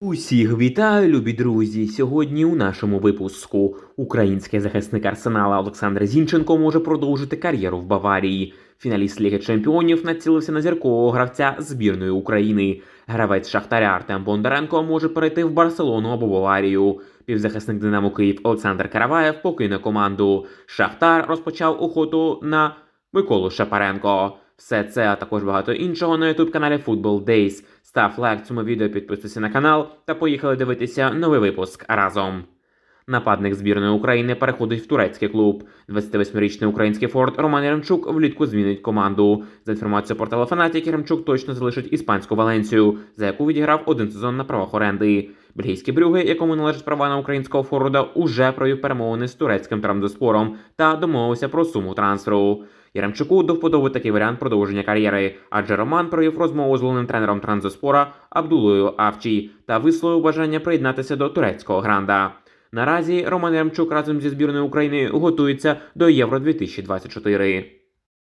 Усіх вітаю, любі друзі! Сьогодні у нашому випуску український захисник Арсенала Олександр Зінченко може продовжити кар'єру в Баварії. Фіналіст Ліги Чемпіонів націлився на зіркового гравця збірної України. Гравець Шахтаря Артем Бондаренко може перейти в Барселону або Баварію. Півзахисник Динамо Київ Олександр Караваєв покине команду. Шахтар розпочав охоту на Миколу Шапаренко. Все це, а також багато іншого на youtube каналі Football Days. Став лайк цьому відео, підписуйся на канал та поїхали дивитися новий випуск разом. Нападник збірної України переходить в турецький клуб. 28-річний український форт Роман Яремчук влітку змінить команду. За інформацією порталу Фанатік, Яремчук точно залишить іспанську Валенцію, за яку відіграв один сезон на правах оренди. Бельгійські брюги, якому належать права на українського форварда, уже провів перемовини з турецьким трамдоспором та домовився про суму трансферу. Яремчуку до вподоби такий варіант продовження кар'єри, адже Роман провів розмову з головним тренером Транзоспора Абдулою Авчі та висловив бажання приєднатися до турецького гранда. Наразі Роман Яремчук разом зі збірною України готується до Євро 2024.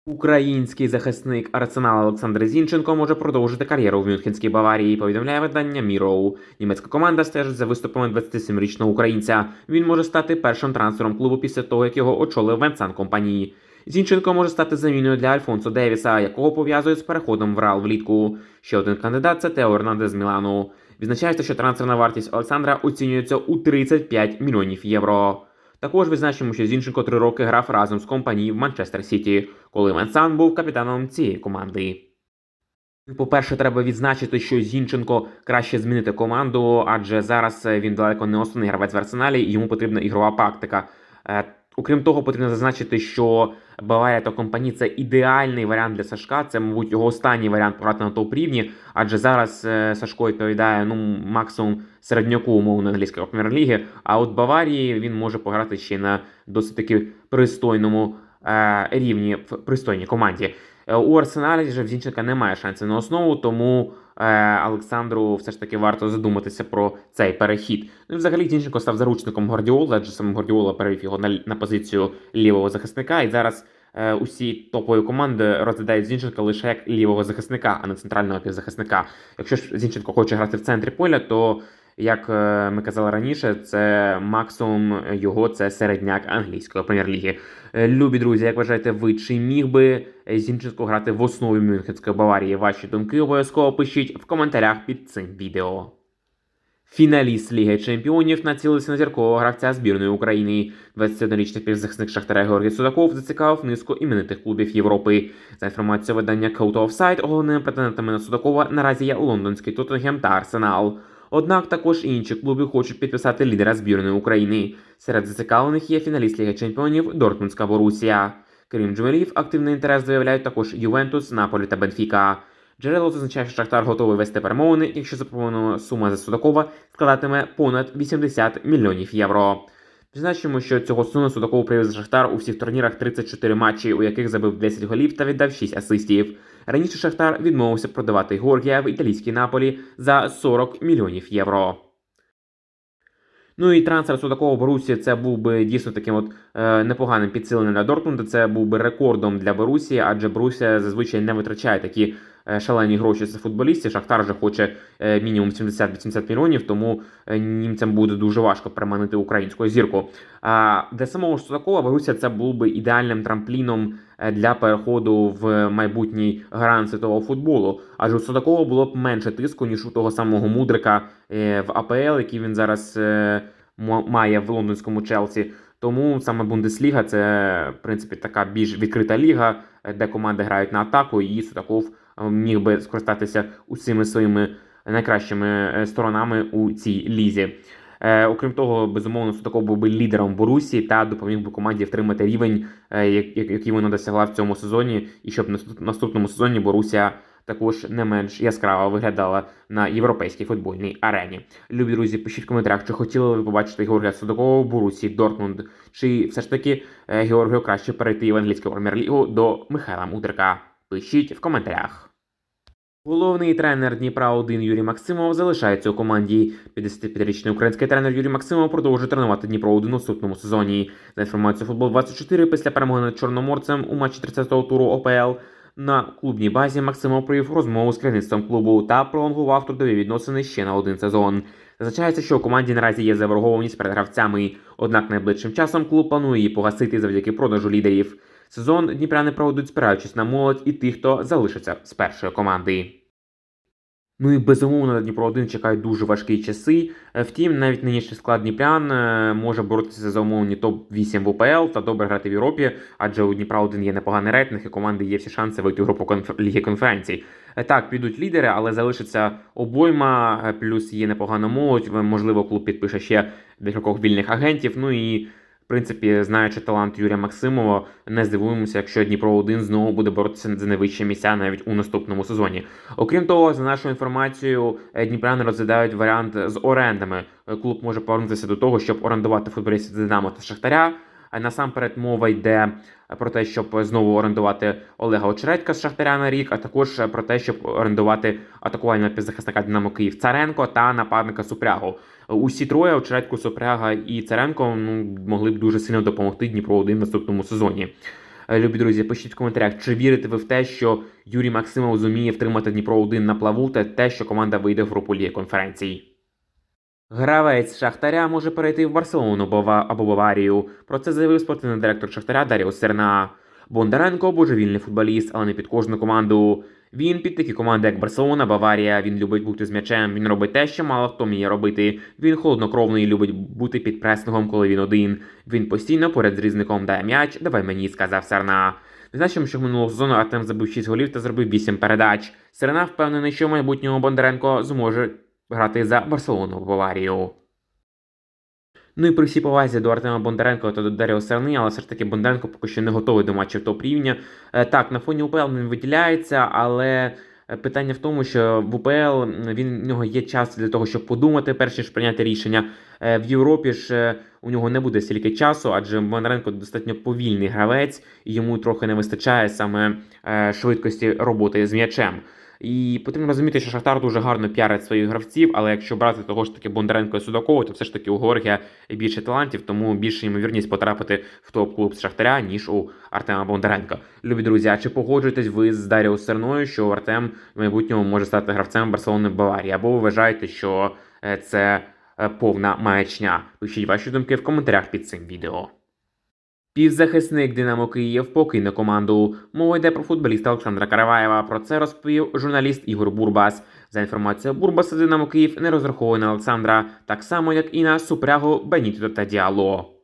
Український захисник Арсенала Олександр Зінченко може продовжити кар'єру в Мюнхенській Баварії. Повідомляє видання Міроу. Німецька команда стежить за виступами 27-річного українця. Він може стати першим трансфером клубу після того, як його очолив Венсан компанії. Зінченко може стати заміною для Альфонсо Девіса, якого пов'язують з переходом в Рал влітку. Ще один кандидат це Тео Ернандес з Мілану. Відзначається, що трансферна вартість Олександра оцінюється у 35 мільйонів євро. Також відзначимо, що Зінченко три роки грав разом з компанією в Манчестер Сіті, коли Венсан був капітаном цієї команди. По-перше, треба відзначити, що Зінченко краще змінити команду, адже зараз він далеко не основний гравець в арсеналі, і йому потрібна ігрова практика. Окрім того, потрібно зазначити, що Баварія та компанії це ідеальний варіант для Сашка. Це, мабуть, його останній варіант пограти на топ-рівні, адже зараз е, Сашко відповідає ну максимум середняку умовно англійської прем'єр-ліги. А от Баварії він може пограти ще на досить таки пристойному е, рівні в пристойній команді. Е, У Арсеналі ж в Зінченка немає шансів на основу, тому Олександру все ж таки варто задуматися про цей перехід. Ну і взагалі Зінченко став заручником Гордіола, адже сам Гордіола перевів його на, на позицію лівого захисника. І зараз е, усі топові команди розглядають Зінченка лише як лівого захисника, а не центрального півзахисника. Якщо ж Зінченко хоче грати в центрі поля, то як е, ми казали раніше, це максимум його це середняк англійської прем'єр-ліги. Е, Любі друзі, як вважаєте, ви чи міг би Зінченко грати в основі Мюнхенської Баварії? Ваші думки обов'язково пишіть в коментарях під цим відео. Фіналіст Ліги Чемпіонів націлився на зіркового гравця збірної України. 21-річний півзахисник Шахтаря Георгій Судаков зацікавив низку іменитих клубів Європи. За інформацією видання Coat Offside, головними претендентами на Судакова наразі є лондонський Тоттенгем та Арсенал. Однак також інші клуби хочуть підписати лідера збірної України. Серед зацікавлених є фіналіст Ліги Чемпіонів Дортмундська Борусія. Крім джмелів, активний інтерес виявляють також Ювентус, Наполі та Бенфіка. Джерело зазначає, що Шахтар готовий вести перемовини, якщо запропонована сума за Судакова складатиме понад 80 мільйонів євро. Відзначимо, що цього сезону Судаков привіз Шахтар у всіх турнірах 34 матчі, у яких забив 10 голів та віддав 6 асистів. Раніше Шахтар відмовився продавати Горгія в італійській Наполі за 40 мільйонів євро. Ну і трансфер Судакова Борусі це був би дійсно таким от е, непоганим підсиленням для Дортмунда. Це був би рекордом для Борусі, адже Борусія зазвичай не витрачає такі шалені гроші за футболістів. Шахтар же хоче е, мінімум 70-80 мільйонів, тому е, німцям буде дуже важко переманити українську зірку. Для самого Судакова Борусія це був би ідеальним трампліном е, для переходу в майбутній гран світового футболу. Адже у Судакова було б менше тиску, ніж у того самого мудрика е, в АПЛ, який він зараз е, має в лондонському Челсі. Тому саме Бундесліга це в принципі така більш відкрита ліга, е, де команди грають на атаку, і Судаков е, міг би скористатися усіми своїми найкращими е, сторонами у цій лізі. Е, окрім того, безумовно, Судаков був би лідером Борусі та допоміг би команді втримати рівень, е, як- як- який вона досягла в цьому сезоні, і щоб наступному сезоні Борусія також не менш яскраво виглядала на європейській футбольній арені. Любі друзі, пишіть в коментарях, чи хотіли ви побачити Георгія Судакова в Борусі, Дортмунд, чи все ж таки е, Георгію краще перейти в англійську прем'єр-лігу до Михайла Мудрика. Пишіть в коментарях. Головний тренер Дніпра 1 Юрій Максимов залишається у команді. 55-річний український тренер Юрій Максимов продовжує тренувати Дніпро 1 у наступному сезоні. За інформацією футбол 24 після перемоги над Чорноморцем у матчі 30-го туру ОПЛ На клубній базі Максимов провів розмову з керівництвом клубу та пролонгував трудові відносини ще на один сезон. Зазначається, що у команді наразі є заборгованість перед гравцями, однак найближчим часом клуб планує її погасити завдяки продажу лідерів. Сезон Дніпряни проведуть спираючись на молодь і тих, хто залишиться з першої команди. Ну і безумовно на Дніпро 1 чекають дуже важкі часи. Е, Втім, навіть нинішній склад Дніпрян е, може боротися за умовні топ-8 в УПЛ та добре грати в Європі, адже у Дніпра 1 є непоганий рейтинг, і команди є всі шанси вийти в групу конф... Ліги конференцій. Е, Так, підуть лідери, але залишиться обойма, плюс є непогана молодь. Можливо, клуб підпише ще декількох вільних агентів. Ну і принципі, знаючи талант Юрія Максимова, не здивуємося, якщо Дніпро 1 знову буде боротися за найвищі місця навіть у наступному сезоні. Окрім того, за нашою інформацією, е, дніпряни розглядають варіант з орендами. Е, Клуб може повернутися до того, щоб орендувати футболістів Динамо та Шахтаря. А насамперед мова йде про те, щоб знову орендувати Олега Очередька з Шахтаря на рік, а також про те, щоб орендувати атакувального півзахисника Динамо Київ Царенко та нападника Супрягу. Усі троє Очередько, Супряга і Царенко ну, могли б дуже сильно допомогти Дніпро 1 в наступному сезоні. Е, Любі друзі, пишіть в коментарях, чи вірите ви в те, що Юрій Максимов зуміє втримати Дніпро 1 на плаву, та те, що команда вийде в групу Ліги конференцій. Гравець Шахтаря може перейти в Барселону або Баварію. Про це заявив спортивний директор Шахтаря Даріо Серна. Бондаренко божевільний футболіст, але не під кожну команду. Він під такі команди, як Барселона, Баварія. Він любить бути з м'ячем. Він робить те, що мало хто вміє робити. Він холоднокровний, любить бути під пресингом, коли він один. Він постійно поряд з різником дає м'яч. Давай мені, сказав Серна. Відзначимо, що минулого сезону Артем забив 6 голів та зробив 8 передач. Серна впевнений, що в майбутньому Бондаренко зможе грати за Барселону в Баварію. Ну і при всій повазі до Артема Бондаренка та до Даріо Серни, але все ж таки Бондаренко поки що не готовий до матчів топ рівня. Е, Так, на фоні УПЛ він виділяється, але е, питання в тому, що в УПЛ він в нього є час для того, щоб подумати, перш ніж прийняти рішення. Е, В Європі ж у нього не буде стільки часу, адже Бондаренко достатньо повільний гравець, і йому трохи не вистачає саме швидкості роботи з м'ячем. І потрібно розуміти, що Шахтар дуже гарно піарить своїх гравців, але якщо брати того ж таки Бондаренко і Судакова, то все ж таки у Георгія більше талантів, тому більше ймовірність потрапити в топ-клуб з Шахтаря, ніж у Артема Бондаренка. Любі друзі, а чи погоджуєтесь ви з Даріо Серною, що Артем в майбутньому може стати гравцем Барселони Баварії? Або ви вважаєте, що е, це е, повна маячня? Пишіть ваші думки в коментарях під цим відео. Півзахисник Динамо Київ покине команду. Мова йде про футболіста Олександра Караваєва. Про це розповів журналіст Ігор Бурбас. За інформацією Бурбаса, Динамо Київ не розраховує на Олександра, так само як і на Супрягу, Бенітіто та Діало.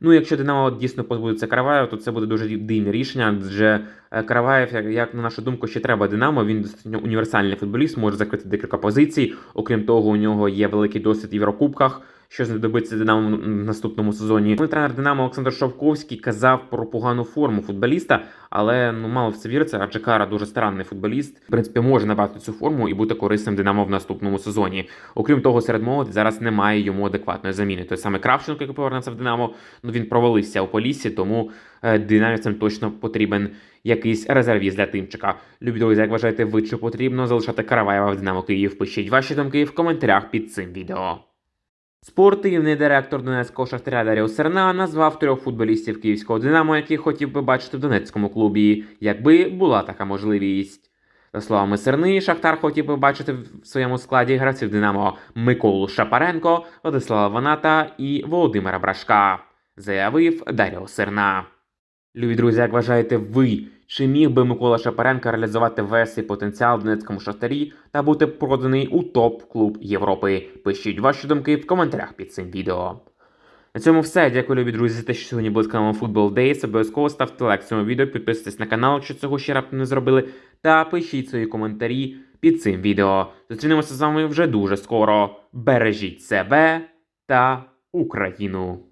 Ну, якщо Динамо дійсно позбудеться Караваєва, то це буде дуже дивне рішення, адже е, Караваєв, як на нашу думку, ще треба Динамо. Він достатньо універсальний футболіст, може закрити декілька позицій. Окрім того, у нього є великий досвід в Єврокубках, що знадобиться Динамо в наступному сезоні. Тренер Динамо Олександр Шовковський казав про погану форму футболіста, але ну мало в це віриться, адже Кара дуже старанний футболіст. В принципі, може набрати цю форму і бути корисним Динамо в наступному сезоні. Окрім того, серед молоді зараз немає йому адекватної заміни. Той саме Кравченко, який повернеться в Динамо, ну він провалився у Поліссі, тому е, динамівцям точно потрібен якийсь резервіст для тимчика. Любі друзі, як вважаєте, ви чи потрібно залишати Караваєва в Динамо Київ? Пишіть ваші думки в коментарях під цим відео. Спортивний директор Донецького шахтаря Даріо Серна назвав трьох футболістів київського Динамо, яких хотів би бачити в Донецькому клубі, якби була така можливість. За словами Серни, Шахтар хотів би бачити в своєму складі гравців Динамо Миколу Шапаренко, Владислава Ваната і Володимира Брашка, заявив Даріо Серна. Любі друзі, як вважаєте ви, чи міг би Микола Шапаренко реалізувати весь свій потенціал в Донецькому шахтарі та бути проданий у топ-клуб Європи? Пишіть ваші думки в коментарях під цим відео. На цьому все. Дякую, любі друзі, за те, що сьогодні були з каналом Football Days. Обов'язково ставте лайк цьому відео, підписуйтесь на канал, якщо цього ще раптом не зробили, та пишіть свої коментарі під цим відео. Зустрінемося з вами вже дуже скоро. Бережіть себе та Україну!